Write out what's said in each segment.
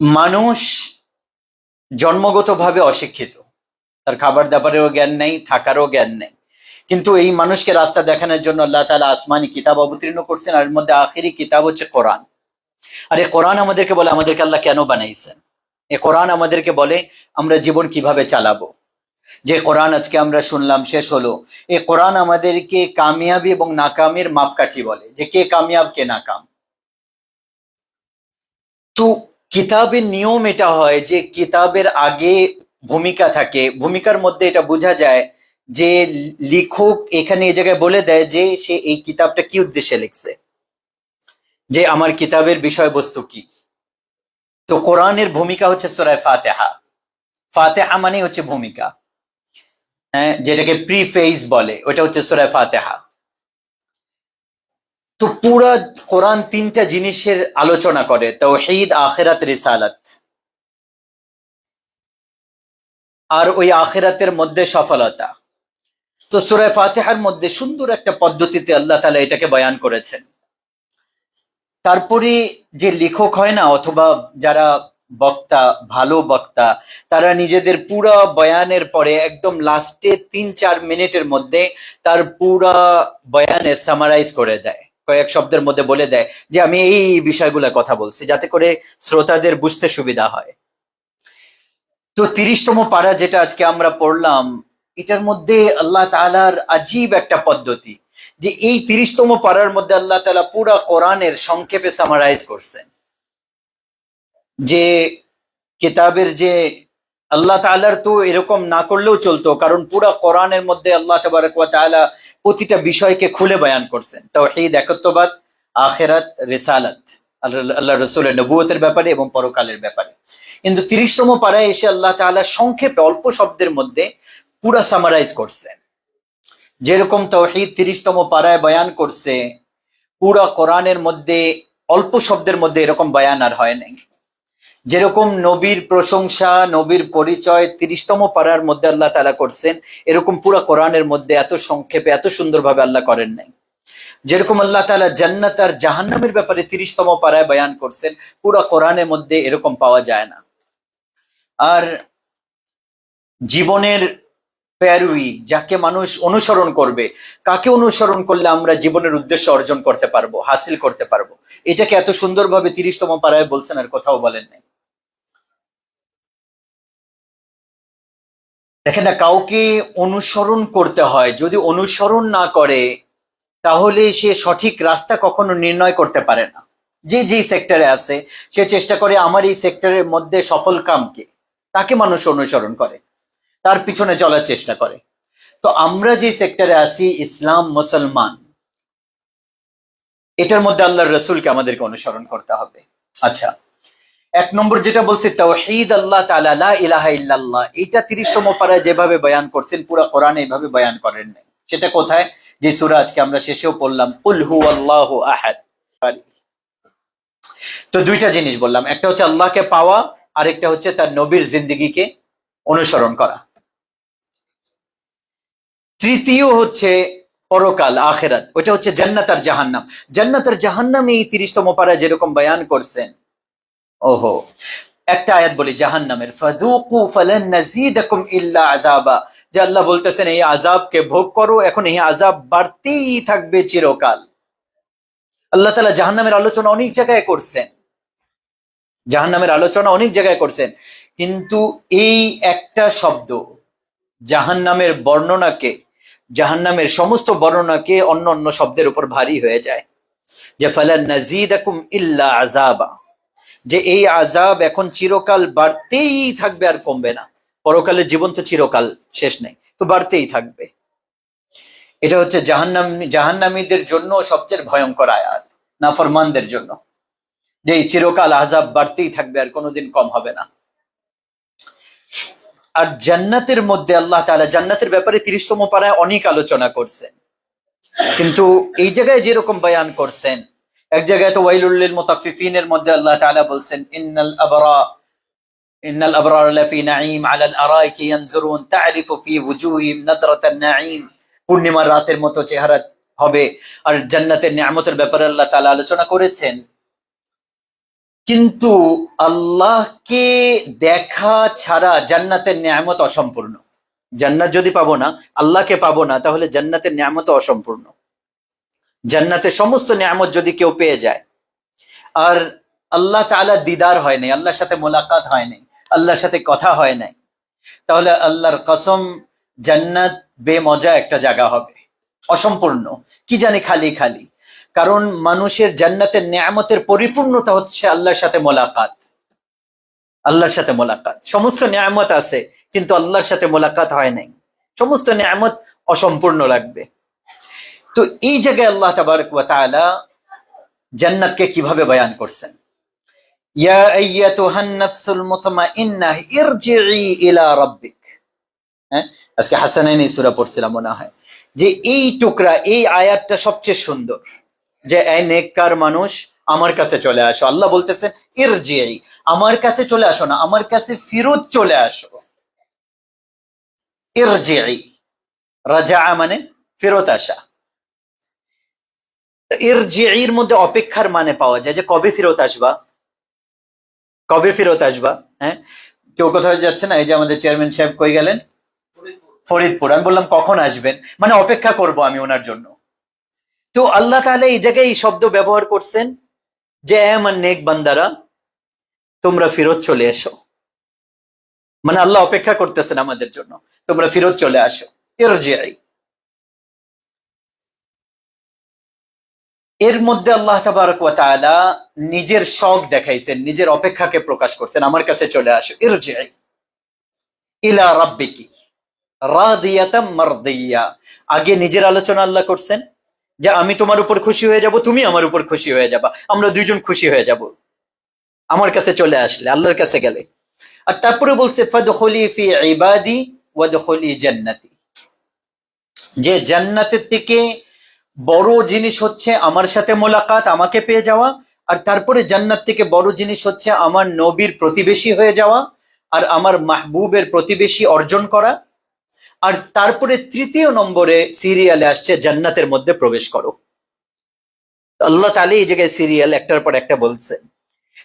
মানুষ জন্মগতভাবে অশিক্ষিত। তার খাবার দাবারেরও জ্ঞান নেই, থাকারও জ্ঞান নেই। কিন্তু এই মানুষকে রাস্তা দেখানোর জন্য আল্লাহ তালা আসমানি কিতাব অবতীর্ণ করছেন আর মধ্যে আখেরি কিতাব হচ্ছে কোরআন। আর এই কোরআন আমাদেরকে বলে, আমাদেরকে আল্লাহ কেন বানাইছেন? এই কোরআন আমাদেরকে বলে, আমরা জীবন কীভাবে চালাবো? যে কোরআন আজকে আমরা শুনলাম, শেষ হলো। এই কোরআন আমাদেরকে কামিয়াবি এবং নাকামের মাপকাঠি বলে, যে কে কামিয়াব, কে নাকাম। তো কিতাবের নিয়ম এটা হয় যে কিতাবের আগে ভূমিকা থাকে। ভূমিকার মধ্যে এটা বোঝা যায় যে লেখক এখানে এই জায়গায় বলে দেয় যে সে এই কিতাবটা কি উদ্দেশ্যে লিখছে। যে আমার কিতাবের বিষয়বস্তু কি? তো কোরআনের ভূমিকা হচ্ছে সোরায় ফাতেহা। ফাতেহা মানে হচ্ছে ভূমিকা। হ্যাঁ যেটাকে প্রিফেইস বলে, ওটা হচ্ছে সোরায় ফাতেহা। তো পুরা কোরআন তিনটা জিনিসের আলোচনা করে তো তৌহিদ, আখেরাত, রিসালাত। আর ওই আখেরাতের মধ্যে সফলতা। তো সুরায় ফাতেহার মধ্যে সুন্দর একটা পদ্ধতিতে আল্লাহ তালা এটাকে বয়ান করেছেন। তারপরে যে লেখক হয় না, অথবা যারা বক্তা, ভালো বক্তা, তারা নিজেদের পুরা বয়ানের পরে একদম লাস্টে তিন চার মিনিটের মধ্যে তার পুরা বয়ানে সামারাইজ করে দেয়। কয়েক শব্দের মধ্যে বলে দেয় যে, আমি এই বিষয়গুলো কথা বলছি যাতে করে শ্রোতাদের বুঝতে সুবিধা হয়। তো তিরিশতম পাড়া যেটা আজকে আমরা পড়লাম, এটার মধ্যে আল্লাহ তালার আজীব একটা পদ্ধতি যে, এই তিরিশতম পাড়ার মধ্যে আল্লাহ তালা পুরা কোরআনের সংক্ষেপে সামারাইজ করছেন। যে, কিতাবের যে, আল্লাহ তালার তো এরকম না করলেও চলতো, কারণ পুরা কোরআনের মধ্যে আল্লাহ তবারক তাআলা প্রতিটা বিষয়কে খুলে বয়ান করছেন। তাওহীদ একত্ববাদ, আখেরাত, রিসালাত। আল্লাহ রসুলের নবুয়তের ব্যাপারে এবং পরকালের ব্যাপারে। কিন্তু তিরিশতম পাড়ায় এসে আল্লাহ তাআলা সংক্ষেপে অল্প শব্দের মধ্যে পুরা সামারাইজ করছেন। যেরকম তৌহিদ তিরিশতম পাড়ায় বয়ান করছে, পুরা কোরআনের মধ্যে অল্প শব্দের মধ্যে এরকম বয়ান আর হয় নাই। যেরকম নবীর প্রশংসা, নবীর পরিচয় তিরিশতম পাড়ার মধ্যে আল্লাহ তালা করছেন, এরকম পুরা কোরআনের মধ্যে এত সংক্ষেপে, এত সুন্দরভাবে আল্লাহ করেন নাই। যেরকম আল্লাহ তালা জান্নাত আর জাহান্নামের ব্যাপারে তিরিশতম পাড়ায় বয়ান করছেন, পুরা কোরআনের মধ্যে এরকম পাওয়া যায় না। আর জীবনের প্যারুই যাকে মানুষ অনুসরণ করবে, কাকে অনুসরণ করলে আমরা জীবনের উদ্দেশ্য অর্জন করতে পারব, হাসিল করতে পারব? এটাকে এত সুন্দরভাবে তিরিশতম পাড়ায় বলছেন আর কোথাও বলেন নাই। দেখেন না, কাউকে অনুসরণ করতে হয়। যদি অনুসরণ না করে, তাহলে সে সঠিক রাস্তা কখনো নির্ণয় করতে পারে না। যে যে সেক্টরে আছে, সে চেষ্টা করে আমার এই সেক্টরের মধ্যে সফল কামকে তাকে মানুষ অনুসরণ করে। তার পিছনে চলার চেষ্টা করে। তো আমরা যে সেক্টরে আছি, ইসলাম মুসলমান, এটার মধ্যে আল্লাহর রসুলকে আমাদেরকে অনুসরণ করতে হবে। আচ্ছা এক নম্বর যেটা বলছে, তাওহীদ আল্লাহ তাআলা, লা ইলাহা ইল্লাল্লাহ। এটা 30তম পারায় যেভাবে বয়ান করছেন, পুরো কোরআনে এইভাবে বয়ান করেন নাই। সেটা কোথায়? যে সূরা আজকে আমরা শেষেও পড়লাম, কুল আল্লাহ আহাদ। তো দুইটা জিনিস বললাম, একটা হচ্ছে আল্লাহকে পাওয়া, আরেকটা হচ্ছে তার নবীর জিন্দিগিকে অনুসরণ করা। তৃতীয় হচ্ছে পরকাল, আখেরাত ওটা হচ্ছে জান্নাত আর জাহান্নাম। জান্নাত আর জাহান্নাম এই তিরিশতম পাড়ায় যেরকম বয়ান করছেন ওহো। একটা আয়াত বলি, জাহান্নামের, ফাযুকু ফালান নাযীদাকুম ইল্লা আযাবা। যে আল্লাহ বলতেছেন, এই আযাবকে ভোগ করো, এখন এই আযাব বাড়তেই থাকবে চিরকাল। আল্লাহ তাআলা জাহান্নামের আলোচনা অনেক জায়গায় করছেন। জাহান্নামের আলোচনা অনেক জায়গায় করছেন। কিন্তু এই একটা শব্দ, জাহান্নামের বর্ণনাকে, জাহান্নামের সমস্ত বর্ণনাকে অন্য অন্য শব্দের উপর ভারী হয়ে যায়। যে, ফালান নাযীদাকুম ইল্লা আযাবা। যে এই আজাব এখন চিরকাল বাড়তেই থাকবে আর কমবে না। পরকালের জীবন তো চিরকাল শেষ নেই, তো বাড়তেই থাকবে। এটা হচ্ছে জাহান্নাম, জাহান্নামীদের জন্য সবচেয়ে ভয়ঙ্কর আয়াত, নাফরমানদের জন্য। যে এই চিরকাল আজাব বাড়তেই থাকবে আর কোনোদিন কম হবে না। আর জান্নাতের মধ্যে আল্লাহ তাআলা, জান্নাতের ব্যাপারে তিরিশতম পাড়ায় অনেক আলোচনা করছেন। কিন্তু এই জায়গায় যেরকম বয়ান করছেন এক জায়গায় তো ওয়াইলুল্লিল মুতাফফিফিনের মধ্যে আল্লাহ তাআলা বলছেন, ইন্নাল আবরা ইন্নাল আবরার লাফি নাঈম আলাল আরাইকি ইয়ানজুরুন তা'রিফু ফি ওয়ুজুহিম নাদরাতান নাঈম। পূর্ণিমার রাতের মতো চেহারা হবে আর জান্নাতের নিয়ামতের ব্যাপারে আল্লাহ তাআলা আলোচনা করেছেন। কিন্তু আল্লাহকে দেখা ছাড়া জান্নাতের নিয়ামত অসম্পূর্ণ। জান্নাত যদি পাবো না, আল্লাহকে পাবো না, তাহলে জান্নাতের নিয়ামত অসম্পূর্ণ। জান্নাতের সমস্ত নিয়ামত যদি কেউ পেয়ে যায়। আর আল্লাহ তাআলা দিদার হয় নাই, আল্লাহর সাথে মোলাকাত হয় নাই, আল্লাহর সাথে কথা হয় নাই, তাহলে আল্লাহর কসম জান্নাত বেমজা একটা জায়গা হবে, অসম্পূর্ণ, কি জানি খালি খালি। কারণ মানুষের জান্নাতের নিয়ামতের পরিপূর্ণতা হচ্ছে আল্লাহর সাথে মোলাকাত। আল্লাহর সাথে মোলাকাত। সমস্ত নিয়ামত আছে, কিন্তু আল্লাহর সাথে মোলাকাত হয় নাই। সমস্ত নিয়ামত অসম্পূর্ণ লাগবে। তো এই জায়গায় আল্লাহ তাবারক ওয়া জান্নাতকে কীভাবে বয়ান করছেন? ইয়া হ্যাঁ? মনে হয়। যে এই টুকরা, এই আয়াতটা সবচেয়ে সুন্দর। যে মানুষ আমার কাছে চলে আসো। আল্লাহ বলতেছেন ইরজিই আমার কাছে চলে আসো না, আমার কাছে ফিরত চলে আসো। ইরজিই রাজা মানে ফেরত আসা। ইরজিইর মধ্যে অপেক্ষার মানে পাওয়া যায় যে কবে ফেরত আসবা? কবে ফেরত আসবা? হ্যাঁ? কেউ কোথাও যাচ্ছে না? এই যে আমাদের চেয়ারম্যান সাহেব কই গেলেন? ফরিদপুর। আমি বললাম, কখন আসবেন? মানে অপেক্ষা করব আমি ওনার জন্য। তো আল্লাহ তাহলে এই জায়গায় এই শব্দ ব্যবহার করছেন যে, "এ আমার নেক বান্দারা, তোমরা ফেরত চলে এসো। মানে আল্লাহ অপেক্ষা করতেছেন আমাদের জন্য, তোমরা ফেরত চলে আসো। ইরজিই এর মধ্যে আল্লাহ তাবারক নিজের শখ দেখাইছেন, নিজের অপেক্ষাকে প্রকাশ করছেন। আমার কাছে চলে আসো ইরজিই ইলা রাব্বিকি মারদিয়া। আগে নিজের আলোচনা আল্লাহ করছেন, যে আমি তোমার উপর খুশি হয়ে যাব, তুমি আমার উপর খুশি হয়ে যাবা। আমরা দুইজন খুশি হয়ে যাব। আমার কাছে চলে আসলে, আল্লাহর কাছে গেলে। আর তারপরে বলছে, ফাদখুলি ফি ইবাদি ওয়াদখুলি জান্নাতি। যে জান্নাতের থেকে বড় জিনিস হচ্ছে আমার সাথে মোলাকাত, আমাকে পেয়ে যাওয়া, আর তারপরে জান্নাত থেকে বড় জিনিস হচ্ছে আমার নবীর প্রতিবেশী হয়ে যাওয়া, আর আমার মাহবুবের প্রতিবেশী অর্জন করা। আর তারপরে তৃতীয় নম্বরে সিরিয়ালে আসছে, জান্নাতের মধ্যে প্রবেশ করো। আল্লাহ তালে এই জায়গায় সিরিয়াল একটার পর একটা বলছেন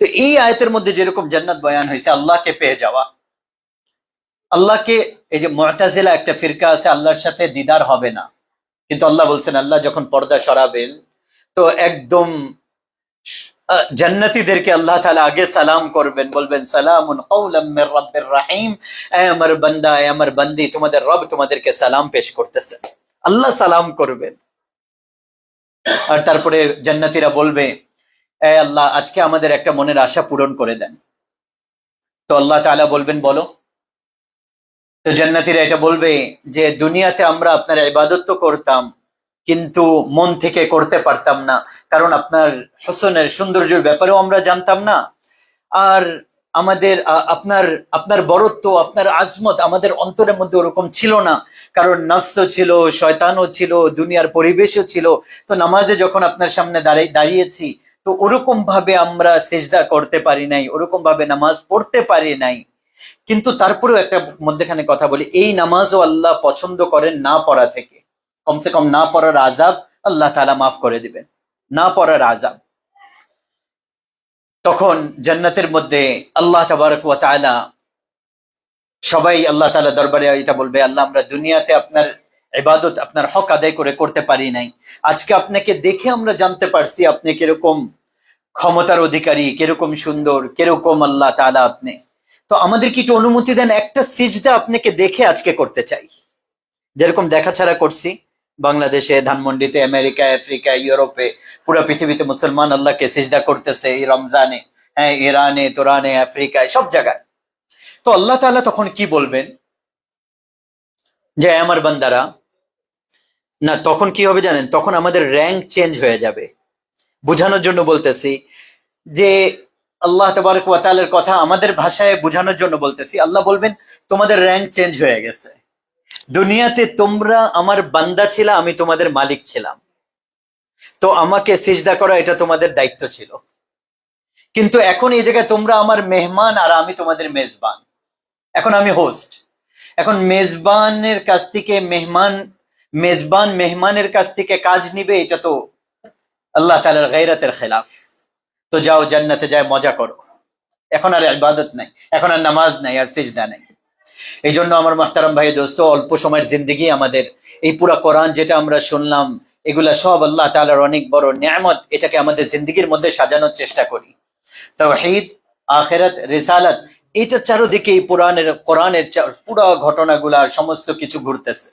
তো এই আয়তের মধ্যে যেরকম জান্নাত বয়ান হয়েছে, আল্লাহকে পেয়ে যাওয়া। আল্লাহকে, এই যে মুআতাজিলা একটা ফিরকা আছে, আল্লাহর সাথে দিদার হবে না। কিন্তু আল্লাহ বলছেন, আল্লাহ যখন পর্দা সরাবেন, তো একদম জান্নাতীদেরকে আল্লাহ তাআলা আগে সালাম করবেন, বলবেন রাব্বির রহিম। আমার বান্দা আমার বান্দি, তোমাদের রব তোমাদেরকে সালাম পেশ করতেছে। আল্লাহ সালাম করবেন। আর তারপরে জান্নাতীরা বলবে, এ আল্লাহ, আজকে আমাদের একটা মনের আশা পূরণ করে দেন। তো আল্লাহ তাআলা বলবেন, বলো। তো জান্নাতীরা এটা বলবে যে, দুনিয়াতে আমরা আপনার ইবাদত তো করতাম, কিন্তু মন থেকে করতে পারতাম না। কারণ আপনার হোসনের সৌন্দর্যের ব্যাপারেও আমরা জানতাম না। আর আমাদের আপনার আপনার বরত্ব, আপনার আজমত আমাদের অন্তরের মধ্যে ওরকম ছিল না। কারণ নফস ছিল, শয়তানও ছিল, দুনিয়ার পরিবেশও ছিল। তো নামাজে যখন আপনার সামনে দাঁড়িয়ে দাঁড়িয়েছি, তো ওরকম ভাবে আমরা সেজদা করতে পারি নাই ওরকম ভাবে নামাজ পড়তে পারি নাই। কিন্তু তারপরেও একটা মধ্যেখানে কথা বলি, এই নামাজও আল্লাহ পছন্দ করেন না পড়া থেকে। কমসে কম না পড়ার আজাব আল্লাহ তালা মাফ করে দিবেন। না পড়ার আজাব তখন জান্নাতের মধ্যে আল্লাহ তাবারক তাআলা সবাই আল্লাহ তাআলা দরবারে এটা বলবে, আল্লাহ, আমরা দুনিয়াতে আপনার এবাদত আপনার হক আদায় করে করতে পারি নাই। আজকে আপনাকে দেখে আমরা জানতে পারছি আপনি কীরকম ক্ষমতার অধিকারী, কীরকম সুন্দর, কীরকম আল্লাহ তাআলা আপনি। তো আমাদের কি একটু অনুমতি দেন, একটা সিজদা আপনাকে দেখে আজকে করতে চাই। যেরকম দেখা ছাড়া করছি, বাংলাদেশে ধানমন্ডিতে আমেরিকা আফ্রিকা ইউরোপে, পুরো পৃথিবীতে মুসলমান আল্লাহকে সিজদা করতেছে, এই রমজানে হ্যাঁ ইরানে, তোরানে, আফ্রিকায়, সব জায়গায়। তো আল্লাহ তাআলা তখন কি বলবেন? যে আমার বান্দারা, না, তখন কি হবে জানেন? তখন আমাদের র্যাঙ্ক চেঞ্জ হয়ে যাবে। বোঝানোর জন্য বলতেছি যে আল্লাহ তবারক ওয়া তাআলার কথা আমাদের ভাষায় বোঝানোর জন্য বলতেছি। আল্লাহ বলবেন, তোমাদের র্যাঙ্ক চেঞ্জ হয়ে গেছে। দুনিয়াতে তোমরা আমার বান্দা ছিল, আমি তোমাদের মালিক ছিলাম। তো আমাকে সিজদা করা, এটা তোমাদের দায়িত্ব ছিল। কিন্তু এখন এই জায়গায় তোমরা আমার মেহমান আর আমি তোমাদের মেজবান। এখন আমি হোস্ট এখন মেজবানের কাছ থেকে মেহমান, মেজবান মেহমানের কাছ থেকে কাজ নিবে, এটা তো আল্লাহ তাআলার গায়রাতের খেলাফ। তো যাও জান্নাতে যায়, মজা করো। এখন আর ইবাদত নাই, এখন আর নামাজ নাই, আর সিজদা নাই। এই জন্য আমার মাহতারাম ভাই দোস্ত, অল্প সময়ের জিন্দগি আমাদের। এই পুরা কোরআন যেটা আমরা শুনলাম, এগুলা সব আল্লাহ তাআলার অনেক বড় নিয়ামত। এটাকে আমাদের জিন্দগির মধ্যে সাজানোর চেষ্টা করি। তো তাওহীদ, আখেরাত, রিসালাত এইটার চারোদিকে এই পুরাণের, কোরআনের পুরা ঘটনাগুলা, সমস্ত কিছু ঘুরতেছে।